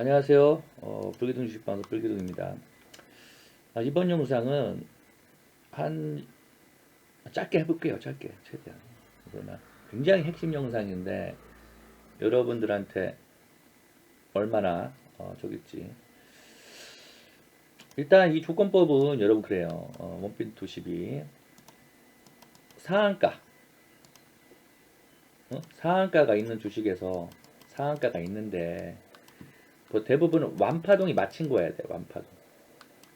안녕하세요. 어, 불기둥 주식방송 불기둥입니다. 아, 이번 영상은 한 짧게 해볼게요. 짧게 최대한. 그러나 굉장히 핵심 영상인데 여러분들한테 얼마나 어, 저겠지. 일단 이 조건법은 여러분 그래요. 어, 원빈 투십이 상한가 어? 상한가가 있는 주식에서 상한가가 있는데 그 대부분은 완파동이 맞힌 거야 돼 완파동.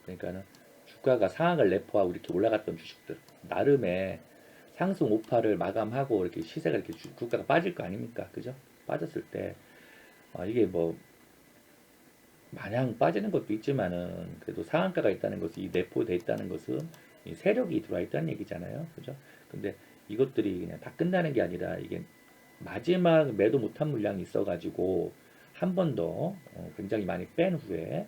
그러니까는 주가가 상한가를 내포하고 이렇게 올라갔던 주식들. 나름의 상승 오파를 마감하고 이렇게 시세가 이렇게 주, 주가가 빠질 거 아닙니까? 그죠? 빠졌을 때 아, 이게 뭐 마냥 빠지는 것도 있지만은 그래도 상한가가 있다는 것은 이 내포돼 있다는 것은 이 세력이 들어와 있다는 얘기잖아요. 그죠? 근데 이것들이 그냥 다 끝나는 게 아니라 이게 마지막 매도 못한 물량이 있어 가지고 한 번더 어, 굉장히 많이 뺀 후에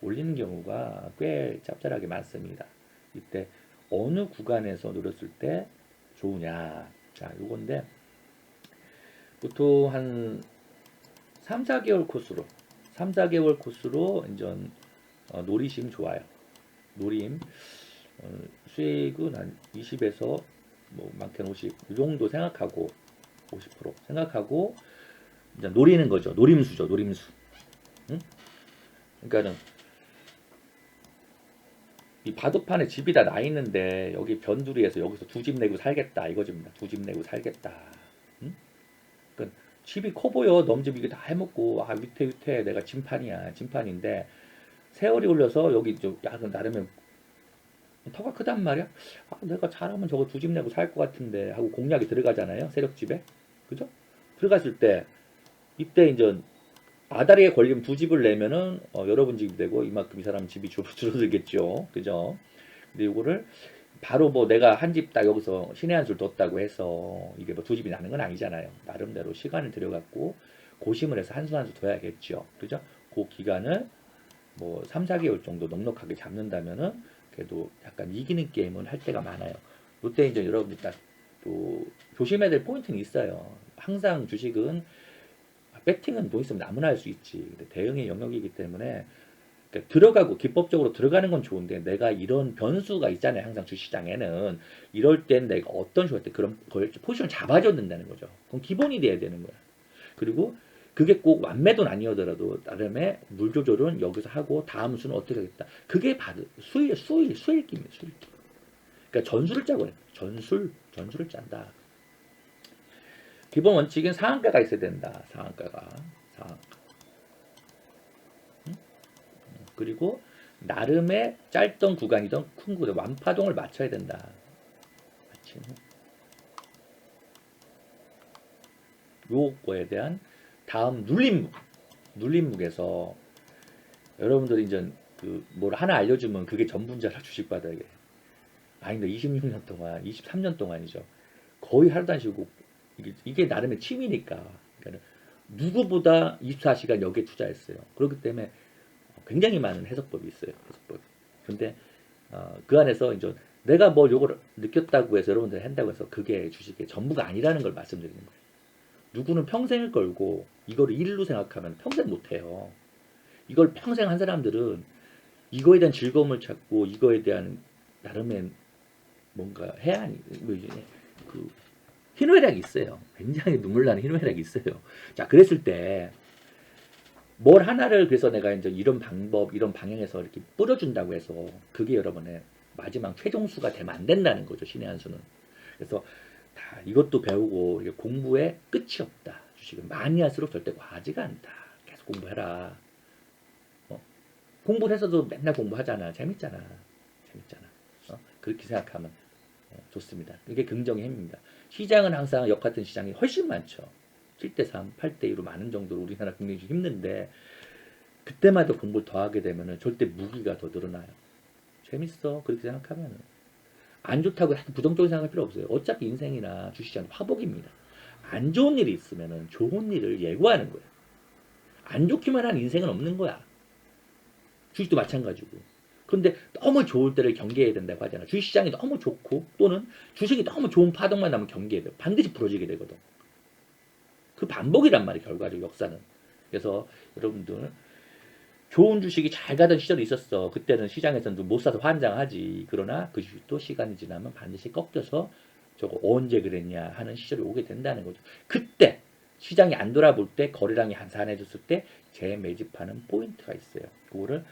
올리는 경우가 꽤 짭짤하게 많습니다. 이때 어느 구간에서 노렸을 때 좋으냐. 자, 요건데 보통 한 3, 4개월 코스로 3, 4개월 코스로 이제 어, 노리시면 좋아요. 노림 어, 수익은 한 20에서 뭐 많게는 50, 이 정도 생각하고 50% 생각하고 이제 노리는 거죠. 노림수죠. 노림수. 응? 그러니까는 이 바둑판에 집이 다 나 있는데 여기 변두리에서 여기서 두 집 내고 살겠다 이거집니다. 두 집 내고 살겠다. 응? 그러니까 집이 커 보여. 넘집 이게 다 해먹고 아 위태 위태 내가 진판이야. 진판인데 세월이 올려서 여기 좀 약간 나름의 터가 크단 말이야. 아, 내가 잘하면 저거 두 집 내고 살 것 같은데 하고 공략이 들어가잖아요. 세력집에. 그죠? 들어갔을 때 이때 이제 아다리에 걸리면 두 집을 내면은 어, 여러분 집이 되고 이만큼 이 사람 집이 줄, 줄어들겠죠. 그죠? 근데 이거를 바로 뭐 내가 한 집 딱 여기서 신의 한 술 뒀다고 해서 이게 뭐 두 집이 나는 건 아니잖아요. 나름대로 시간을 들여갖고 고심을 해서 한 수 한 수 둬야겠죠. 그죠? 그 기간을 뭐 3, 4개월 정도 넉넉하게 잡는다면은 그래도 약간 이기는 게임은 할 때가 많아요. 이때 이제 여러분들 딱 또 조심해야 될 포인트는 있어요. 항상 주식은 배팅은 돈 있으면 아무나 할 수 있지. 근데 대응의 영역이기 때문에 그러니까 들어가고 기법적으로 들어가는 건 좋은데 내가 이런 변수가 있잖아요. 항상 주시장에는 이럴 땐 내가 어떤 식으로 때 그런 걸 포지션을 잡아줘야 된다는 거죠. 그건 기본이 돼야 되는 거야. 그리고 그게 꼭 완매도는 아니어더라도 나름의 물 조절은 여기서 하고 다음 수는 어떻게 하겠다. 그게 바로 수일 수일 수일기입니다. 수일기. 그러니까 전술을 짜고 해요. 전술 전술을 짠다. 기본 원칙은 상한가가 있어야 된다. 상한가가 상한가. 응? 그리고 나름의 짧던 구간이던 큰 구간 완파동을 맞춰야 된다. 요거에 대한 다음 눌림목 눌림목에서 여러분들이 이제 그 뭘 하나 알려주면 그게 전분자라 주식 바닥에 아닌데 26년 동안 23년 동안이죠 거의 하루도 안 쉬고 이게, 이게 나름의 취미니까. 누구보다 24시간 여기에 투자했어요. 그렇기 때문에 굉장히 많은 해석법이 있어요 해석법 근데 어, 그 안에서 이제 내가 뭐 요걸 느꼈다고 해서 여러분들 한다고 해서 그게 주식의 전부가 아니라는 걸 말씀드리는 거예요. 누구는 평생을 걸고 이거를 일로 생각하면 평생 못해요. 이걸 평생 한 사람들은 이거에 대한 즐거움을 찾고 이거에 대한 나름의 뭔가 해안이 뭐그 희노애락이 있어요. 굉장히 눈물 나는 희노애락이 있어요. 자 그랬을 때 뭘 하나를 그래서 내가 이제 이런 방법 이런 방향에서 이렇게 뿌려준다고 해서 그게 여러분의 마지막 최종수가 되면 안 된다는 거죠 신의 한 수는. 그래서 다 이것도 배우고 공부에 끝이 없다. 주식은 많이 할수록 절대 과하지가 않다. 계속 공부해라. 어? 공부를 해서도 맨날 공부하잖아. 재밌잖아. 재밌잖아. 어? 그렇게 생각하면 어, 좋습니다. 이게 긍정의 힘입니다. 시장은 항상 역 같은 시장이 훨씬 많죠. 7대 3, 8대 2로 많은 정도로 우리나라 좀 힘든데 그때마다 공부를 더 하게 되면 절대 무기가 더 늘어나요. 재밌어. 그렇게 생각하면은. 안 좋다고 부정적으로 생각할 필요 없어요. 어차피 인생이나 주시장은 화복입니다. 안 좋은 일이 있으면 좋은 일을 예고하는 거예요. 안 좋기만 한 인생은 없는 거야. 주식도 마찬가지고. 그런데 너무 좋을 때를 경계해야 된다고 하잖아. 주식시장이 너무 좋고 또는 주식이 너무 좋은 파동만 나면 경계해야 돼. 반드시 부러지게 되거든. 그 반복이란 말이에요. 결과적 역사는. 그래서 여러분들 좋은 주식이 잘 가던 시절이 있었어. 그때는 시장에서는 못 사서 환장하지. 그러나 그 주식도 시간이 지나면 반드시 꺾여서 저거 언제 그랬냐 하는 시절이 오게 된다는 거죠. 그때 시장이 안 돌아볼 때 거래량이 한산해졌을 때 재매집하는 포인트가 있어요. 그거를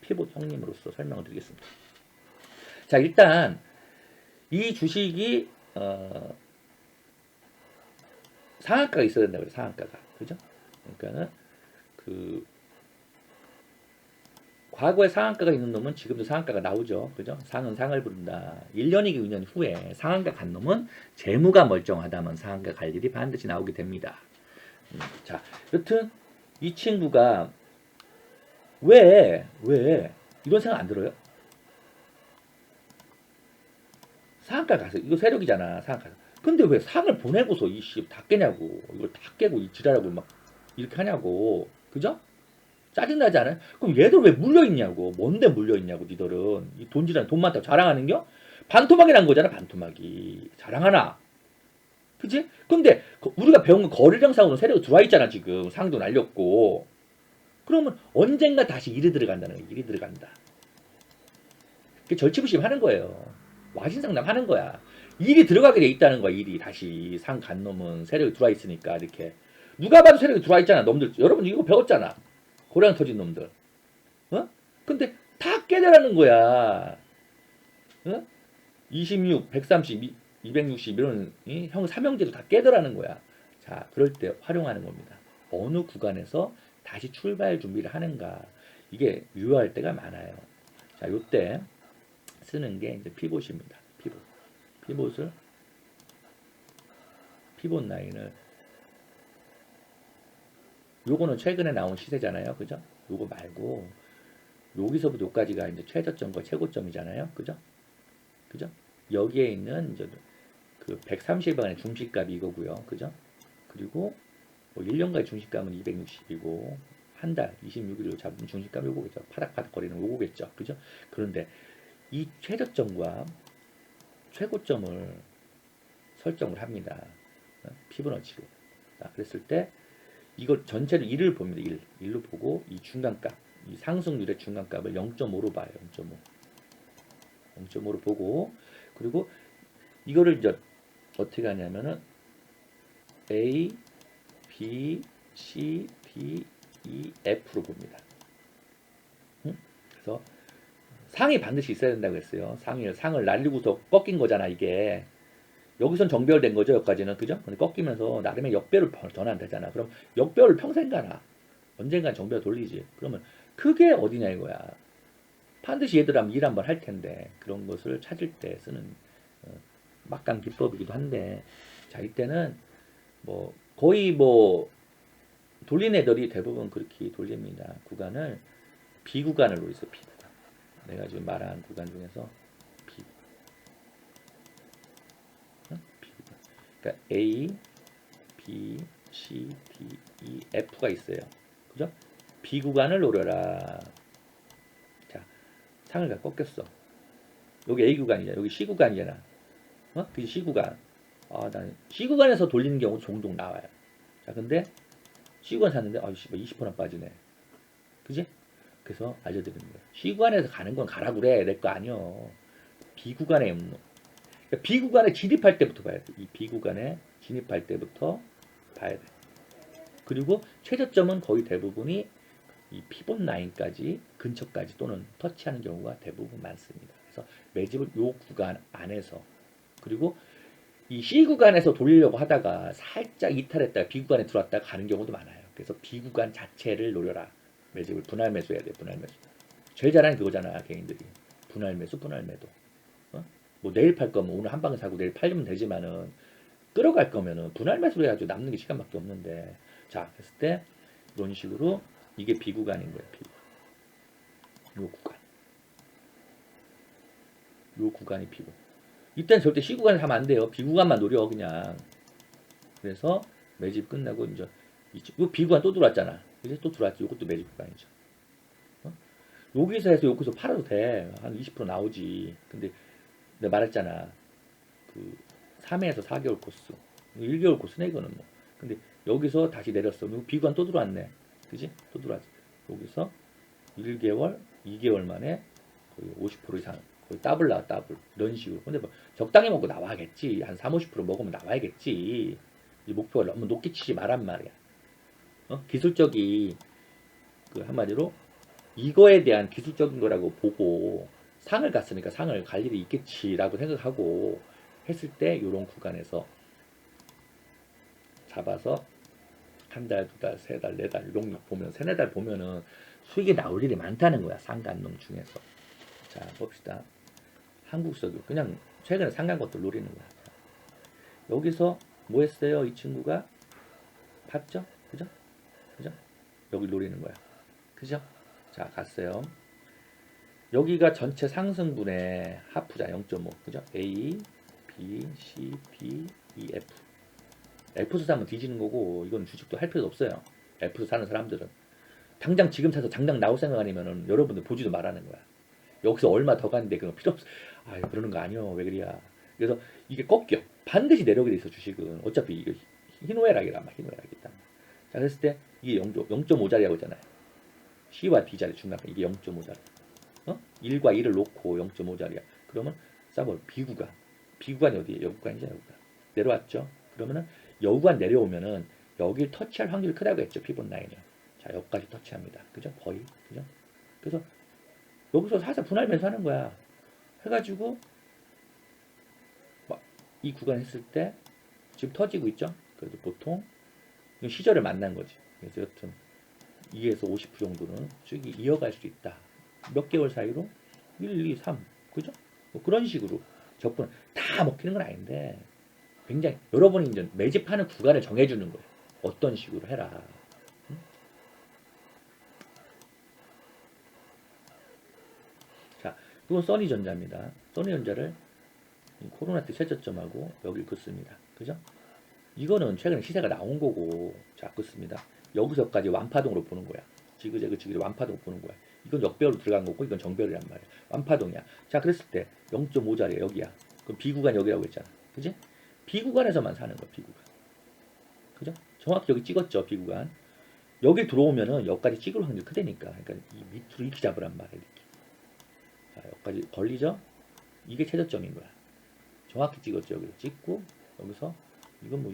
피봇 형님으로서 설명을 드리겠습니다. 자 일단 이 주식이 어, 상한가가 있어야 된다 그래 상한가가 그죠? 그러니까는 그 과거에 상한가가 있는 놈은 지금도 상한가가 나오죠. 그죠? 상은 상을 부른다. 1년이기 2년 후에 상한가 간 놈은 재무가 멀쩡하다면 상한가 갈 일이 반드시 나오게 됩니다. 음, 자, 여튼 이 친구가 왜, 왜 이런 생각 안 들어요? 상한가 가서 이거 세력이잖아. 상한가. 근데 왜 상을 보내고서 이씨 다 깨냐고. 이걸 다 깨고 이 지랄하고 막 이렇게 하냐고. 그죠? 짜증나지 않아요? 그럼 얘들 왜 물려있냐고. 뭔데 물려있냐고, 니들은. 이 돈지랄, 돈 많다고 자랑하는 겨? 반토막이란 거잖아, 반토막이. 자랑하나? 그지? 근데 그 우리가 배운 건 거래량 상으로 세력이 들어와 있잖아, 지금. 상도 날렸고. 그러면 언젠가 다시 일이 들어간다는 거야, 일이 들어간다. 그게 절치부심 하는 거예요. 와신상담 하는 거야. 일이 들어가게 돼 있다는 거야, 일이. 다시 상 간 놈은 세력이 들어와 있으니까, 이렇게. 누가 봐도 세력이 들어와 있잖아, 놈들. 여러분 이거 배웠잖아. 고량 터진 놈들. 어? 근데 다 깨달라는 거야. 어? 26, 130, 260 이런 이? 형 삼형제도 다 깨달라는 거야. 자, 그럴 때 활용하는 겁니다. 어느 구간에서 다시 출발 준비를 하는가. 이게 유효할 때가 많아요. 자, 요때 쓰는 게 이제 피봇입니다. 피봇. 피봇을 피봇 라인을 요거는 최근에 나온 시세잖아요. 그죠? 요거 말고 여기서부터 여기까지가 이제 최저점과 최고점이잖아요. 그죠? 그죠? 여기에 있는 이제 그 130원의 중시값이 이거고요. 그죠? 그리고 뭐 1년간의 중시값은 260이고 한 달 26일로 잡은 중시값이 요거겠죠. 파닥파닥 거리는 요거겠죠. 그죠? 그런데 이 최저점과 최고점을 설정을 합니다. 어? 피부너치로. 자, 그랬을 때 이걸 전체를 1을 봅니다. 1. 1로 보고 이 중간값, 이 상승률의 중간값을 0.5로 봐요. 0.5. 0.5로 보고 그리고 이거를 이제 어떻게 하냐면은 A, B, C, D, E, F로 봅니다. 응? 그래서 상이 반드시 있어야 된다고 했어요. 상을 상을 날리고서 꺾인 거잖아 이게. 여기선 정배열된 거죠, 여기까지는. 그죠? 근데 꺾이면서 나름의 역배를 전환되잖아. 그럼 역배를 평생 가나? 언젠간 정배열 돌리지. 그러면 그게 어디냐 이거야. 반드시 얘들 일 한번 할 텐데 그런 것을 찾을 때 쓰는 어, 막강 기법이기도 한데 자 이때는 뭐 거의 뭐 돌린 애들이 대부분 그렇게 돌립니다. 구간을 비구간을 노리서 비구간. 내가 지금 말한 구간 중에서 비 어? 비구간. 그러니까 A, B, C, D, E, F가 있어요. 그죠? B 구간을 노려라. 자, 상을 가 꺾였어. 여기 A 구간이잖아. 여기 C 구간이잖아. 어? 그 C 구간. 아, 난 C 구간에서 돌리는 경우 종종 나와요. 자, 근데 C 구간 샀는데 아, 씨발 20%나 빠지네. 그지? 그래서 알려드리는 거예요. C 구간에서 가는 건 가라 그래. 내 거 아니요. 구간에 없는. 그러니까 B 구간에 진입할 때부터 봐야 돼. 이 B 구간에 진입할 때부터 봐야 돼. 그리고 최저점은 거의 대부분이 이 피봇 라인까지 근처까지 또는 터치하는 경우가 대부분 많습니다. 그래서 매집을 요 구간 안에서 그리고 이 C 구간에서 돌리려고 하다가 살짝 이탈했다가 B 구간에 들어왔다가 가는 경우도 많아요. 그래서 B 구간 자체를 노려라. 매집을 분할 매수해야 돼. 분할 매수. 제일 잘하는 그거잖아 개인들이. 분할 매수, 분할 매도. 어? 뭐 내일 팔 거면 오늘 한 방에 사고 내일 팔리면 되지만은 끌어갈 거면은 분할 매수를 해가지고 남는 게 시간밖에 없는데 자 했을 때 이런 식으로 이게 B 구간인 거예요. B 구간. 요 구간. 요 구간이 B 구간. 이때는 절대 C 구간을 하면 안 돼요. B 구간만 노려 그냥. 그래서 매집 끝나고 이제 이쪽 요 B 구간 또 들어왔잖아. 이제 또 들어왔지. 이것도 매집 구간이죠. 어? 여기서 해서 여기서 팔아도 돼. 한 20% 나오지. 근데 내가 말했잖아. 그 3회에서 4개월 코스. 1개월 코스네 이거는 뭐. 근데 여기서 다시 내렸어. 비관 또 들어왔네. 그지? 또 들어왔지. 여기서 1개월, 2개월 만에 거의 50% 이상 거의 더블 나와 더블 이런 식으로. 근데 뭐 적당히 먹고 나와야겠지. 한 3, 50% 먹으면 나와야겠지. 이 목표가 너무 높게 치지 말란 말이야. 어? 기술적이 그 한마디로 이거에 대한 기술적인 거라고 보고 상을 갔으니까 상을 갈 일이 있겠지라고 생각하고 했을 때 이런 구간에서 잡아서 한 달, 두 달, 세 달, 네 달 이런 거 보면 세네 달 보면은 수익이 나올 일이 많다는 거야 상간놈 중에서 자 봅시다 한국석유. 그냥 최근에 상간 것도 노리는 거야. 자, 여기서 뭐 했어요? 이 친구가? 봤죠? 그죠? 그죠? 여기 노리는 거야. 그죠? 자 갔어요. 여기가 전체 상승분의 하프자 0.5 그죠? A B C B E F. F수 사면 뒤지는 거고 이건 주식도 할 필요 없어요. F수 사는 사람들은. 당장 지금 사서 당장 나올 생각 아니면은 여러분들 보지도 말하는 거야 여기서 얼마 더 갔는데 그거 필요 없어. 아 그러는 거 아니요 왜 그래야. 그래서 이게 꺾여. 반드시 내려오게 돼 있어 주식은. 어차피 이거 희노애락이란 말 희노애락이다. 자 그랬을 때 이게 0.5자리라고 했잖아요. C와 D 자리 중간 이게 0.5자리. 어? 1과 2를 놓고 0.5자리야. 그러면 싸볼 B구간. B구간이 어디에 여구간이죠 여구간. 내려왔죠? 그러면은 여구간 내려오면은 여길 터치할 확률이 크다고 했죠 피본 라인을. 자 여기까지 터치합니다. 그죠? 거의. 그죠? 그래서 여기서 살살 분할면서 하는 거야. 해가지고 막이 구간 했을 때 지금 터지고 있죠? 그래도 보통 시절을 만난 거지. 그래서 여튼 2에서 50% 정도는 수익이 이어갈 수 있다. 몇 개월 사이로? 1, 2, 3 그죠? 뭐 그런 식으로 적분 다 먹히는 건 아닌데 굉장히 여러분이 이제 매집하는 구간을 정해주는 거예요. 어떤 식으로 해라. 응? 자, 이건 써니전자입니다. 써니전자를 이 코로나 때 최저점하고 여기 긋습니다. 그죠? 이거는 최근에 시세가 나온 거고, 자, 긋습니다. 여기서까지 완파동으로 보는 거야. 지그재그 지그재 완파동 보는 거야. 이건 역배열로 들어간 거고, 이건 정배열이란 말이야. 완파동이야. 자, 그랬을 때 0.5자리야, 여기야. 그럼 B구간 여기라고 했잖아. 그지? B구간에서만 사는 거야, B구간. 그죠? 정확히 여기 찍었죠, B구간. 여기 들어오면은 여기까지 찍을 확률이 크다니까. 그러니까 이 밑으로 이렇게 잡으란 말이야, 이렇게. 자, 여기까지 걸리죠? 이게 최저점인 거야. 정확히 찍었죠, 여기를 찍고, 여기서, 이건 뭐,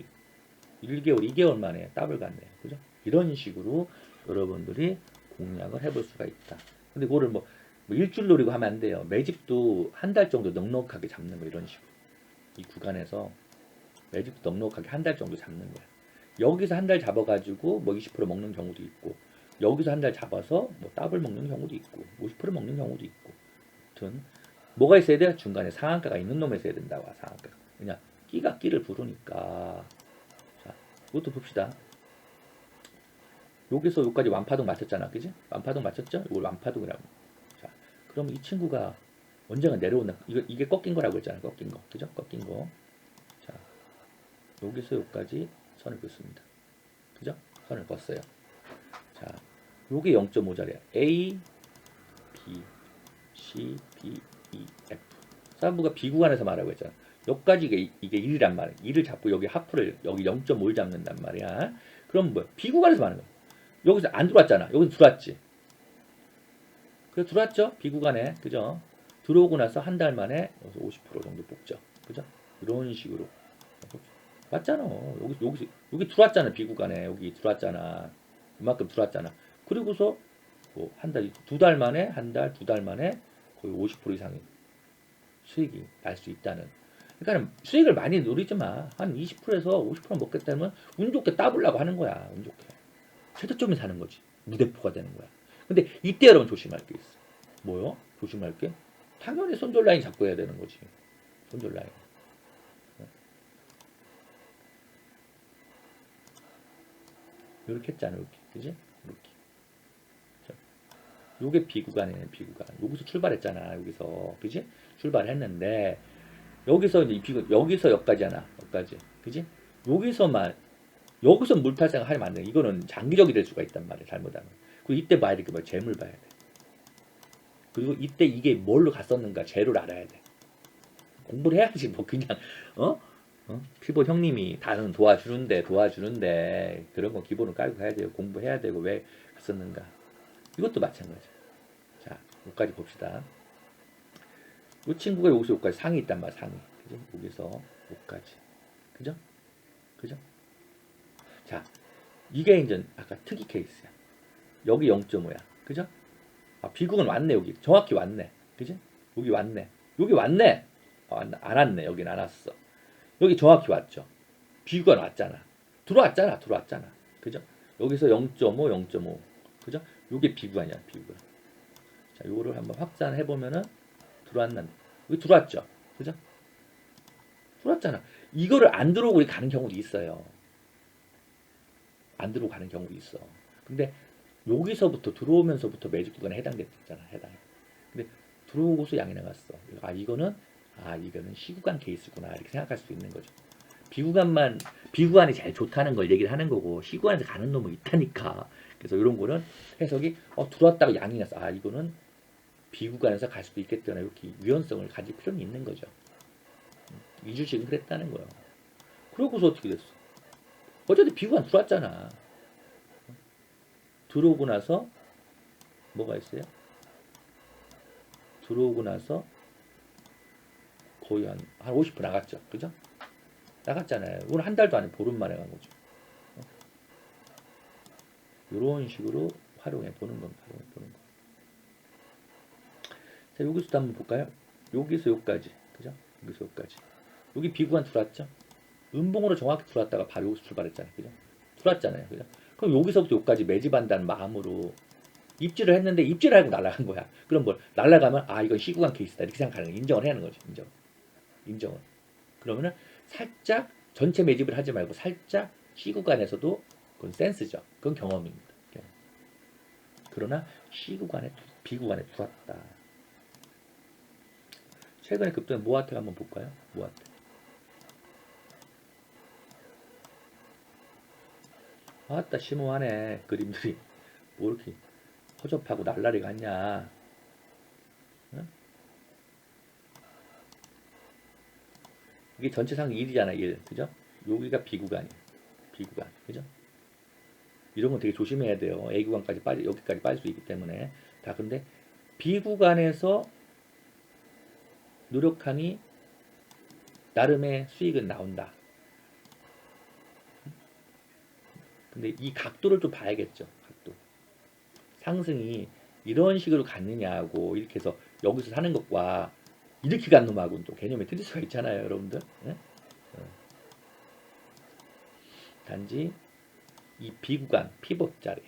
1개월, 2개월 만에 더블 갔네요. 그죠? 이런 식으로 여러분들이 공략을 해볼 수가 있다. 근데 그거를 뭐, 뭐 일주일 노리고 하면 안 돼요. 매집도 한 달 정도 넉넉하게 잡는 거, 이런 식으로. 이 구간에서 매집도 넉넉하게 한 달 정도 잡는 거야. 여기서 한 달 잡아가지고 뭐 20% 먹는 경우도 있고, 여기서 한 달 잡아서 뭐 더블 먹는 경우도 있고, 50% 먹는 경우도 있고. 아무튼 뭐가 있어야 돼? 중간에 상한가가 있는 놈에 있어야 된다고 상한가. 그냥 끼가 끼를 부르니까. 자, 이것도 봅시다. 여기서 여기까지 완파동 맞췄잖아, 그지? 완파동 맞췄죠? 이걸 완파동이라고. 자, 그럼 이 친구가 언젠가 내려오는 이거 이게 꺾인 거라고 했잖아요, 꺾인 거, 그죠? 꺾인 거. 자, 여기서 여기까지 선을 긋습니다. 그죠? 선을 껐어요. 자, 요게 0.5자리야. A, B, C, E, F. 사람부가 B 구간에서 말하고 했잖아. 여기까지 이게, 이게 1이란 말이야. 1을 잡고 여기 하프를 여기 0.5를 잡는단 말이야. 그럼 뭐야? B 구간에서 말하는 거야. 여기서 안 들어왔잖아. 여기서 들어왔지. 그래서 들어왔죠? B 구간에. 그죠? 들어오고 나서 한 달 만에 여기서 50% 정도 뽑죠. 그죠? 이런 식으로. 맞잖아. 여기, 여기, 여기 들어왔잖아. B 구간에. 여기 들어왔잖아. 이만큼 들어왔잖아. 그리고서 뭐 한 달, 두 달 만에, 한 달, 두 달 만에 거의 50% 이상의 수익이 날 수 있다는. 그러니까 수익을 많이 누리지 마. 한 20%에서 50% 먹겠다면 운 좋게 따블라고 하는 거야. 운 좋게. 최저점에 사는 거지. 무대포가 되는 거야. 근데 이때 여러분 조심할 게 있어. 뭐요? 조심할 게? 당연히 손절 라인 잡고 해야 되는 거지. 손절 라인. 이렇게 했잖아, 이렇게. 그지? 요게 B구간이네, B구간. 여기서 출발했잖아, 여기서. 그지? 출발했는데, 여기서 이제 이 B구, 여기서 여기까지잖아, 여기까지. 그지? 여기서만, 여기서 물탈생 하면 안 돼. 이거는 장기적이 될 수가 있단 말이야, 잘못하면. 그리고 이때 봐야 될게 뭐야? 재물 봐야 돼. 그리고 이때 이게 뭘로 갔었는가 재를 알아야 돼. 공부를 해야지 뭐 그냥 어? 어? 피보 형님이 다른 도와주는데 도와주는데 그런 거 기본을 깔고 가야 돼요. 공부해야 되고 왜 갔었는가. 이것도 마찬가지. 여기까지 봅시다. 이 친구가 여기서 여기까지 상이 있단 말이야, 상이. 그죠? 여기서 여기까지. 그죠? 그죠? 자, 이게 이제 아까 특이 케이스야. 여기 0.5야. 그죠? 아, 비국은 왔네, 여기. 정확히 왔네. 그지? 여기 왔네. 여기 왔네. 아, 안, 안 왔네. 여긴 안 왔어. 여기 정확히 왔죠. 비구가 왔잖아. 들어왔잖아. 들어왔잖아. 그죠? 여기서 0.5, 0.5. 그죠? 요게 비구간이야, 비구간. 자, 요거를 한번 확산해 보면은 들어왔나? 여기 들어왔죠. 그죠? 들어왔잖아. 이거를 안 들어오고 우리 가는 경우도 있어요. 안 들어오고 가는 경우도 있어. 근데 여기서부터 들어오면서부터 매직 구간에 해당됐잖아. 해당. 근데 들어오고서 양이 나갔어. 아, 이거는 아, 이거는 시구간 케이스구나. 이렇게 생각할 수 있는 거죠. 비구간만 비구간이 제일 좋다는 걸 얘기를 하는 거고 시구간에서 가는 놈은 있다니까. 그래서 이런 거는 해석이 어 들어왔다가 양이 났어. 아 이거는 비구간에서 갈 수도 있겠구나 이렇게 유연성을 가질 필요는 있는 거죠. 음, 이 주식은 그랬다는 거예요. 그러고서 어떻게 됐어? 어차피 비구간 들어왔잖아. 들어오고 나서 뭐가 있어요? 들어오고 나서 거의 한, 한 50% 나갔죠. 그죠? 나갔잖아요. 오늘 한 달도 안에 보름 만에 간 거죠. 이런 식으로 활용해 보는 겁니다. 활용해 보는 거. 자, 여기서도 한번 볼까요? 여기서 여기까지. 그죠? 여기서 여기까지. 여기 비구간 들어왔죠? 음봉으로 정확히 들어왔다가 바로 여기서 출발했잖아요. 그죠? 들어왔잖아요. 그죠? 그럼 여기서부터 여기까지 매집한다는 마음으로 입질을 했는데 입질을 하고 날아간 거야. 그럼 뭘? 날아가면 아 이건 시구간 케이스다 이렇게 생각하는 거 인정을 해야 하는 거죠. 인정. 인정을. 그러면은 살짝 전체 매집을 하지 말고 살짝 시구간에서도 그건 센스죠. 그건 경험입니다. 경험. 그러나 시구간에 비구간에 들어왔다. 최근에 급등 모아텍 한번 볼까요? 모아텍. 아따 심오하네 그림들이 뭐 이렇게 허접하고 날라리 같냐 응? 이게 전체상 1이잖아 1 그죠? 여기가 B구간이 B구간 그죠? 이런 건 되게 조심해야 돼요 A구간까지 빠지 여기까지 빠질 수 있기 때문에 다 근데 B구간에서 노력하니 나름의 수익은 나온다 근데 이 각도를 좀 봐야겠죠. 각도. 상승이 이런 식으로 갔느냐고 이렇게 해서 여기서 사는 것과 이렇게 간 놈하고는 또 개념이 틀릴 수가 있잖아요, 여러분들. 예? 어. 단지 이 비구간 피벗 자리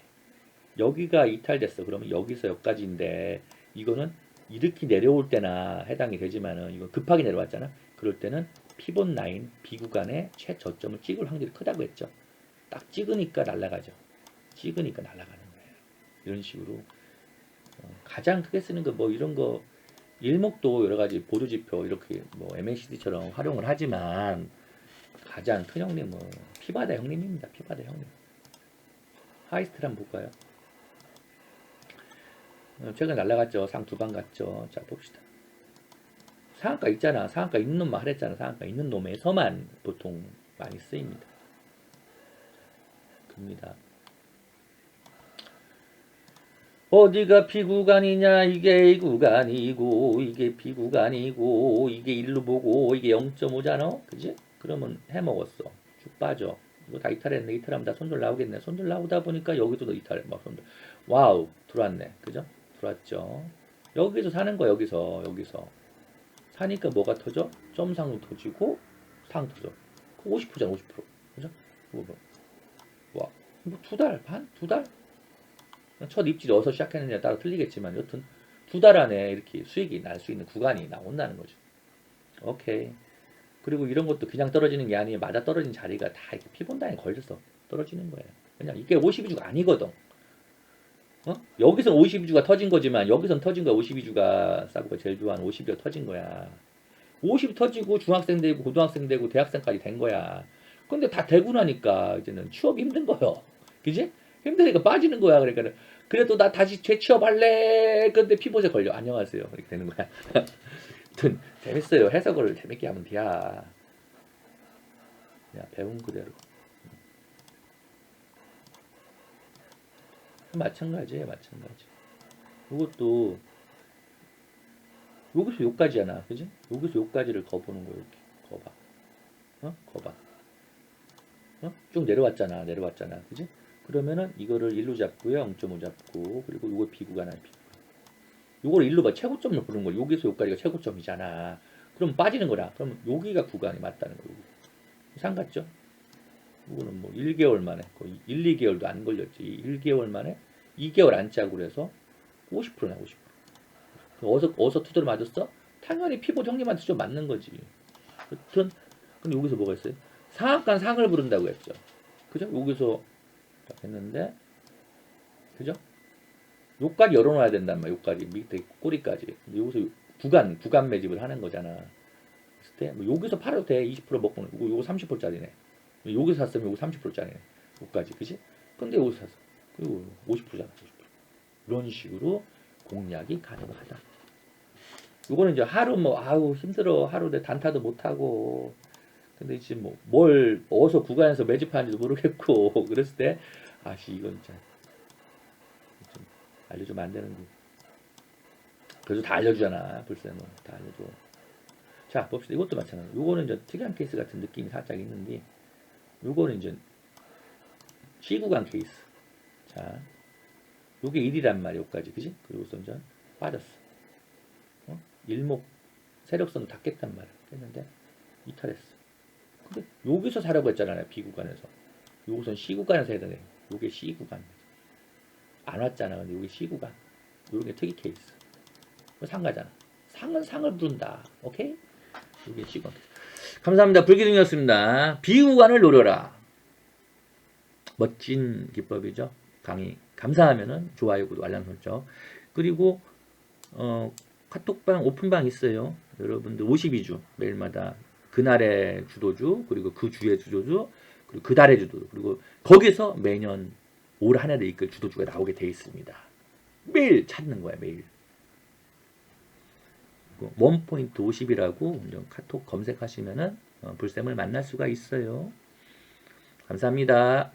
여기가 이탈됐어. 그러면 여기서 여기까지인데 이거는 이렇게 내려올 때나 해당이 되지만은 이거 급하게 내려왔잖아. 그럴 때는 피벗 라인 비구간의 최저점을 찍을 확률이 크다고 했죠. 딱 찍으니까 날아가죠. 찍으니까 날아가는 거예요. 이런 식으로 어, 가장 크게 쓰는 거 뭐 이런 거 일목도 여러 가지 보조 지표 이렇게 뭐 MACD처럼 활용을 하지만 가장 큰 형님은 피바다 형님입니다. 피바다 형님. 하이스트를 한번 볼까요? 어, 최근 날라갔죠. 상두방 갔죠. 자 봅시다. 상한가 있잖아. 상한가 있는 놈만 하랬잖아. 상한가 있는 놈에서만 보통 많이 쓰입니다. 듭니다. 어디가 B구간이냐 이게 A구간이고 이게 B구간이고 이게 1로 보고 이게 0.5잖아 그지? 그러면 해먹었어 쭉 빠져 이거 다 이탈했네 이탈하면 다 손절 나오겠네 손절 나오다 보니까 여기도 너 이탈 막 손절 와우 들어왔네 그죠? 들어왔죠 여기서 사는 거 여기서 여기서 사니까 뭐가 터져? 점상으로 터지고 상 터져 50%잖아 50% 그죠? 뭐, 뭐. 와, 뭐 두 달 반? 두 달? 첫 입질이 어디서 시작했느냐에 따라 틀리겠지만 여튼 두 달 안에 이렇게 수익이 날 수 있는 구간이 나온다는 거죠. 오케이. 그리고 이런 것도 그냥 떨어지는 게 아니에요. 맞아 떨어진 자리가 다 이렇게 피본단에 걸려서 떨어지는 거예요. 그냥 이게 52주가 아니거든. 어? 여기선 52주가 터진 거지만 여기선 터진 거야. 52주가 싸고 제일 좋아하는 50주가 터진 거야. 50 터지고 중학생 되고 고등학생 되고 대학생까지 된 거야. 근데 다 되고 나니까 이제는 취업이 힘든 거요. 그지? 힘드니까 빠지는 거야. 그러니까 그래도 나 다시 재취업할래. 근데 피봇에 걸려. 안녕하세요. 이렇게 되는 거야. 아무튼 재밌어요. 해석을 재밌게 하면 돼야. 야, 배운 그대로. 마찬가지예요. 마찬가지. 이것도 여기서 여기까지잖아, 그지? 여기서 여기까지를 거보는 거야, 이렇게 거봐, 어, 거봐, 어, 쭉 내려왔잖아, 내려왔잖아, 그지? 그러면은 이거를 1로 잡고요, 0.5 잡고 그리고 요거 비구간 한 비구간. 요거를 1로 봐, 최고점을 부르는 거야. 여기서 여기까지가 최고점이잖아. 그럼 빠지는 거라. 그러면 여기가 구간이 맞다는. 여기. 상같죠? 이거는 뭐 1개월 만에 거의 1, 2개월도 안 걸렸지. 1개월 만에 2개월 안짝으로 해서 50%나 50%. 어서 어서 투자를 맞았어? 당연히 피봇 형님한테 좀 맞는 거지. 그런 근데 여기서 뭐가 있어요? 상한간 상을 부른다고 했죠. 그죠? 여기서 딱 했는데 그죠? 요까지 열어놔야 된단 말이야. 요까지 밑에 꼬리까지. 근데 여기서 구간 구간 매집을 하는 거잖아. 그랬을 때뭐 여기서 팔아도 돼. 20% 먹고는 요거 요거 30%짜리네. 여기서 샀으면 요거 30%짜리네. 요까지 그지? 근데 여기서 샀어. 그리고 50%잖아. 50%. 이런 식으로 공략이 가능하다. 요거는 이제 하루 뭐 아우 힘들어 하루 내 단타도 못 하고 근데 지금 뭐 뭘 어디서 구간에서 매집하는지도 모르겠고 그랬을 때 아씨 이건 진짜 좀 알려주면 안 되는데 그래도 다 알려주잖아 불새는 다 알려줘 자 봅시다 이것도 마찬가지 요거는 이제 특이한 케이스 같은 느낌이 살짝 있는데 요거는 이제 C 구간 케이스. 자 요게 1이란 말이야 요까지. 그지? 그리고서 이제 빠졌어. 어? 일목 세력선을 다 깼단 말이야. 깼는데 이탈했어. 근데 여기서 사라고 했잖아요 B 구간에서. 요것은 C 구간에서 해야 되네 요게 C 구간. 안 왔잖아 근데 요게 C 구간. 요런 게 특이 케이스. 상가잖아. 상은 상을 부른다. 오케이? 요게 C 구간 감사합니다. 불기둥이었습니다. 구간을 노려라. 멋진 기법이죠. 강의. 감사하면은 좋아요 구독 알람 설정. 그리고 어 카톡방 오픈방 있어요. 여러분들 52주 매일마다. 그날의 주도주 그리고 그 주의 주도주 그리고 그 달의 주도주. 그리고 거기서 매년 올 한 해를 이끌 주도주가 나오게 돼 있습니다. 매일 찾는 거야 매일 원포인트 50이라고 카톡 검색하시면은 어, 불쌤을 만날 수가 있어요. 감사합니다